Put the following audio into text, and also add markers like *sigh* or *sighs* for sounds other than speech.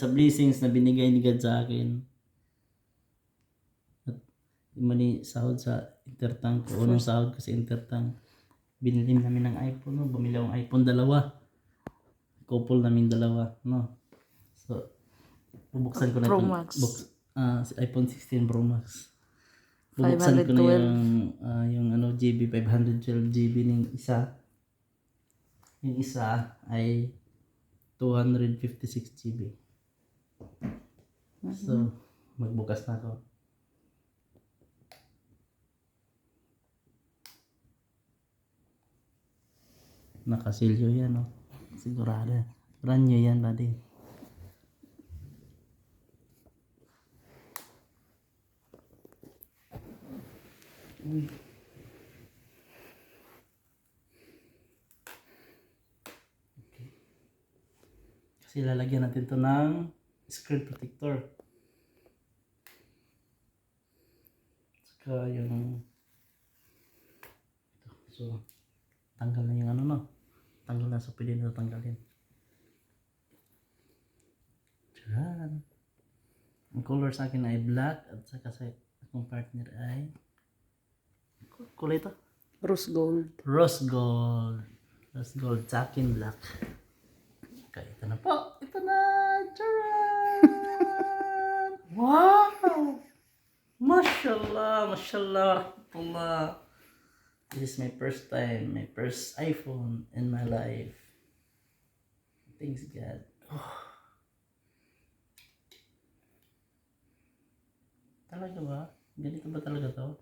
sa blessings na binigay ni God sa akin. At mali sahod sa Intertank. Unang sahod ko sa Intertank. Binili namin ng iPhone. No? Bumili akong iPhone dalawa. Couple namin dalawa. No? So, bubuksan ko na Pro Max. box, ah, si iPhone 16 Pro Max. Bubuksan ko na 512. yung, ah, yung ano, GB, 512 GB ng isa. Yung isa ay 256 GB. So, magbukas na ako. Nakasilyo yan, no? Sigurado. Brand new yan, buddy. Uy. Okay. Kasi lalagyan natin to ng screen protector. Saka yung ito. So, tanggal na yung ano no. Tanggal na so pwede na tanggalin. Diyan. Ang color sa akin ay black at saka sa akong partner ay kulay ito. Rose gold. Rose gold. Rose gold, sakin black. Okay, ito na po. Ito na. Charan! wow! Mashallah, mashallah. Allah. This is my first time, my first iPhone in my life. Thanks God. *sighs* Talaga ba? Ganito ba talaga to?